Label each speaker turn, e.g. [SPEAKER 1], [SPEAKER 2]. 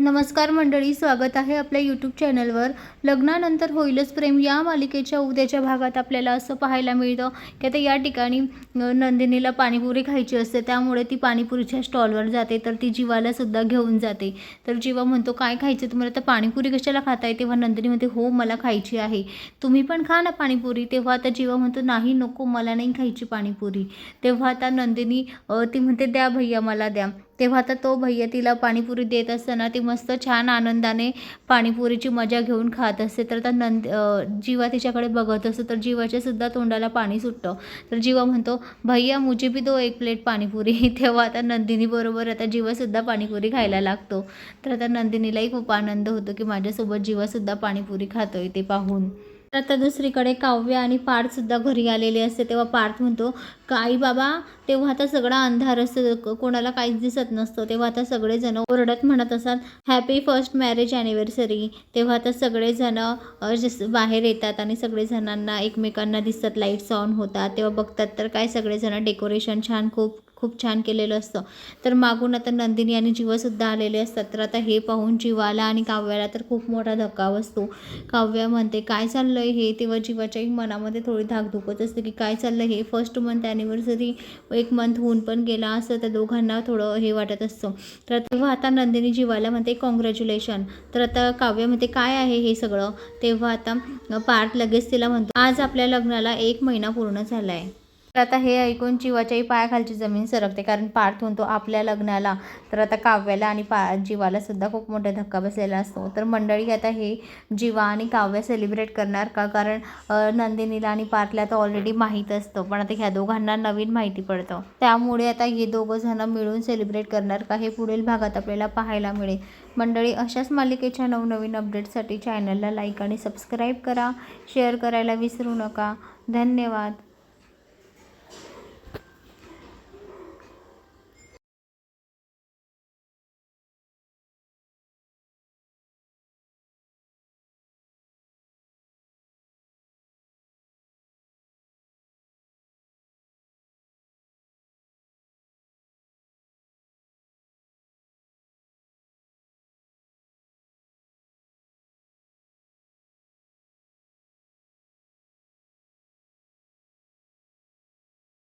[SPEAKER 1] नमस्कार मंडळी स्वागत आहे आपल्या यूट्यूब चॅनलवर लग्नानंतर होईलच प्रेम या मालिकेच्या उद्याच्या भागात आपल्याला असं पाहायला मिळतं की आता या ठिकाणी नंदिनीला पाणीपुरी खायची असते. त्यामुळे ती पाणीपुरीच्या स्टॉलवर जाते तर ती जीवालासुद्धा घेऊन जाते. तर जीवा म्हणतो काय खायचं? तुम्हाला आता पाणीपुरी कशाला खाताय? तेव्हा नंदिनी म्हणते हो मला खायची आहे. तुम्ही पण खा ना पाणीपुरी. तेव्हा आता जीवा म्हणतो नाही नको मला नाही खायची पाणीपुरी. तेव्हा आता नंदिनी ती म्हणते द्या भैया मला द्या. तेव्हा तर तो भैया तिला पाणीपुरी देत असताना ती मस्त छान आनंदाने पाणीपुरीची मजा घेऊन खात असते. तर आता नंद जीवा तिच्याकडे बघत असतो तर जीवाच्यासुद्धा तोंडाला पाणी सुटतं. तर जीवा म्हणतो भैया मुझे भी दो एक प्लेट पाणीपुरी. तेव्हा आता नंदिनीबरोबर आता जीवासुद्धा पाणीपुरी खायला लागतो. तर आता नंदिनीलाही खूप आनंद होतो की माझ्यासोबत जीवासुद्धा पाणीपुरी खातोय ते पाहून. तर आता दुसरीकडे काव्य आणि पार्थसुद्धा घरी आलेले असते. तेव्हा पार्थ म्हणतो काही बाबा तेव्हा आता सगळा अंधार असतो. कोणाला काहीच दिसत नसतं. तेव्हा आता सगळेजण ओरडत म्हणत असतात हॅपी फर्स्ट मॅरेज ॲनिव्हर्सरी तेव्हा आता सगळेजण जस बाहेर येतात आणि सगळेजणांना एकमेकांना दिसतात लाईट्स ऑन होतात. तेव्हा बघतात तर काय सगळेजण डेकोरेशन छान खूप खूप छान केलेलं असतं. तर मागून आता नंदिनी आणि जीवासुद्धा आलेले असतात. तर आता हे पाहून जीवाला आणि काव्याला तर खूप मोठा धक्का बसतो. काव्य म्हणते काय चाललं आहे हे? तेव्हा जीवाच्याही मनामध्ये थोडी धाकधुकत असते की काय चाललं हे? फर्स्ट मंथ ॲनिव्हर्सरी एक मंथ होऊन पण गेला असं त्या दोघांना थोडं हे वाटत असतं. तर तेव्हा आता नंदिनी जीवाला म्हणते कॉंग्रॅच्युलेशन तर आता काव्य म्हणते काय आहे हे सगळं? तेव्हा आता पार्ट लगेच तिला म्हणतो आज आपल्या लग्नाला एक महिना पूर्ण झाला आहे तर आता हे ऐकून जीवाच्याही पायाखालची जमीन सरकते कारण पार्थ म्हणतो आपल्या लग्नाला तर आता काव्याला आणि पा जीवाला सुद्धा खूप मोठा धक्का बसलेला असतो. तर मंडळी आता हे जीवा आणि काव्य सेलिब्रेट करणार का? कारण नंदिनीला आणि पार्थला तर ऑलरेडी माहीत असतं पण आता ह्या दोघांना नवीन माहिती पडतं. त्यामुळे आता हे दोघं जण मिळून सेलिब्रेट करणार का? हे पुढील भागात आपल्याला पाहायला मिळेल. मंडळी अशाच मालिकेच्या नवनवीन अपडेटसाठी चॅनलला लाईक आणि सबस्क्राईब करा. शेअर करायला विसरू नका. धन्यवाद.